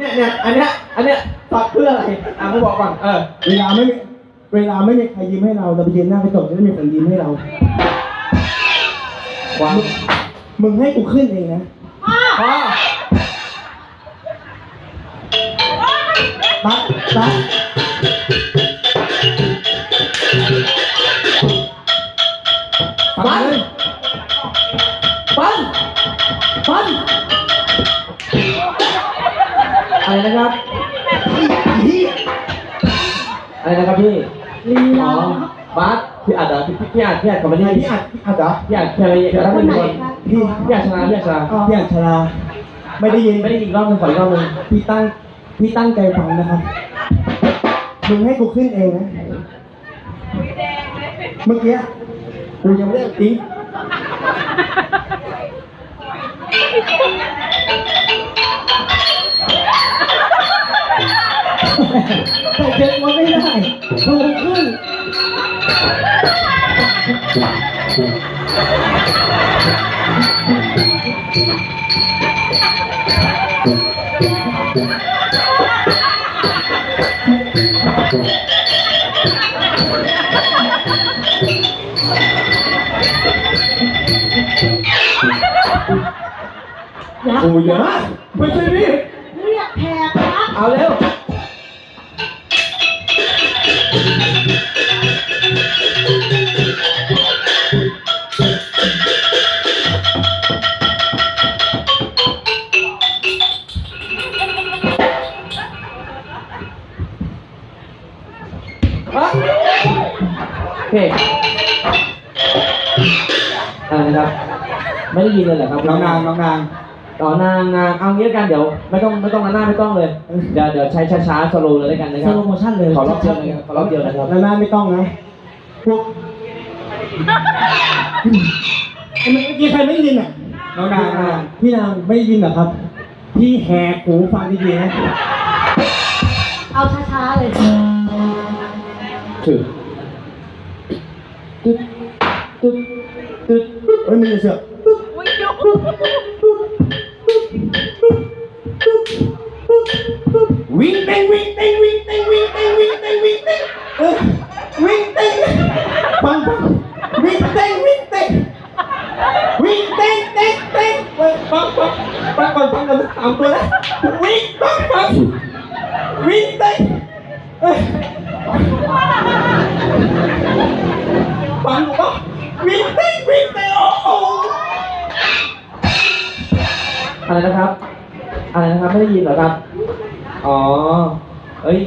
เนี่ยเนี่ยอันเนี้ยอันเนี้ยตัดเพื่ออะไรอะมึงบอกก่อนเออเวลาไม่มีเวลาไม่มีใครยิ้มให้เราเราไปยืนหน้ากระจกจะได้มีคนยิ้มให้เราวางมึงให้กูขึ้นเองนะพ่อตั๊กตั๊กปันปันปัน อะไรนะครับอีเหี้ยอะไรนะครับพี่ลีอ๋อลาบาสพี่อัดเหรอพี่พี่อัดพี่อัดกับมันไหนนี่พี่อัดพี่อัดเหรอพี่อัดแค่ไม่เดี๋ยวรับคหนนึ่งไหนคนคะพี่พี่อัดชนะพี่อัดชนะพี่อัดชลาไม่ได้ยินไม่ได้ยินรอบหนึงขออีกรอบหนึงพี่ตั้งพี่ตั้งใจฟังนะครับมึงให้กูขึ้นเองนะเมื่อกี้กูยังไม่ได้เอาทิ้งแต่ เด็กมันไม่ได้มึงขึ้นยักโอ้ยเยอะไม่ใช่พี่เรียกแขกนะเอาเร็ว อะโอเคอะไรนะครับ ไม่ได้ยินเลยเหรอครับน้องนางน้องนางต่อนางนางเอางี้แล้วกันเดี๋ยวไม่ต้องไม่ต้องหน้าไม่ต้องเลยเดี๋ยวเดี๋ยวใช้ช้าๆสโลว์เลยแล้วกันนะคสรับ โลโมชั่นเลยขอรอบเดียวนะครับขอรอบเดียวนะครับ แล้วหน้าไม่ต้องนะพวกไอ้เมื่อกี้ใครไม่ได้ยินอะน้องนางน้องนาง พี่นางไม่ได้ยินเหรอครับ พี่แหกหูฟังดีๆนะ เอาช้าๆเลย ถือตึ๊ดตึ๊ดตึ๊ดเฮ้ยมึงอย่าเสือกวิ่งเต้งวิ่งเต้งวิ่งเต้งวิ่งเต้งวิ่งเต้งวิ่ง อะไรนะครับ อะไรนะครับ ไม่ได้ยินเหรอครับ อ๋อ เอ้ย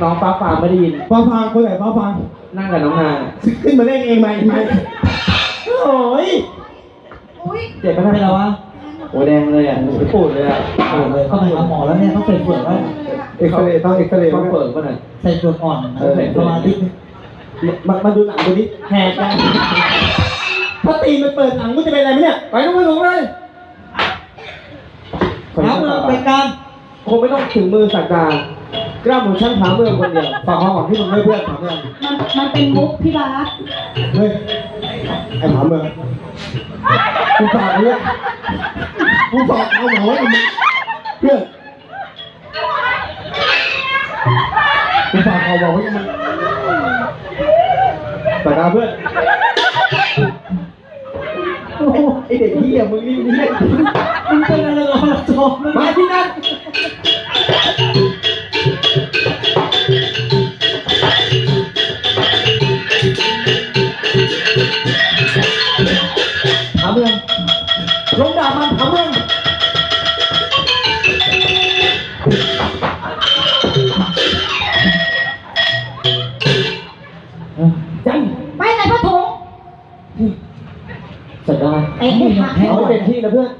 น้องฟ้าฟางไม่ได้ยิน ฟ้าฟังคนไหนฟ้าฟังนั่งกับน้องนางขึ้นมาเล่นเองไหมไหมโอ้ยอุ้ยเจ็บไหมครับพี่เราวะโอ้แดงเลยอะปูดเลยอะปูดเลยเข้าไปหาหมอแล้วเนี่ยต้องใส่เฟือกแล้วเอ็กซเรย์ต้องเอ็กซเรย์ต้องเปิดป่ะหน่อยใส่เฟือกอ่อนเออใส่เฟืปอกระมาณที่มามาดูหนังดูดิแหกกันถ้าตีมันเปิดหนังมันจะเป็นอะไรไหมเนี่ย ไปต้องไปลงเลย ครับเมืองเป็นการคงไม่ต้องถึงมือสักดากล้าหมูชั้นผาเมืองคนเดียวฝากความหวังที่มึงให้เพื่อนถามเพื่อนมันมันเป็นมุกพี่บาสเฮ้ยไอ้ถามเมืองกูฝากไอ้เนี่ยกูฝากเอาหมาไว้กับมึงเพื่อนกูฝากเอาหมาไว้กับมึงสายตาเพื่อน ไอเด็กเหี้ยมึงนี่มึงเล่นมึงเป็นอะไรกับเราจอมมาที่นั่นถามเมืองลงดาบมันถามเมืองจัง สักดา เตะ ให้ให้เขาเป็นที่นะเพื่อน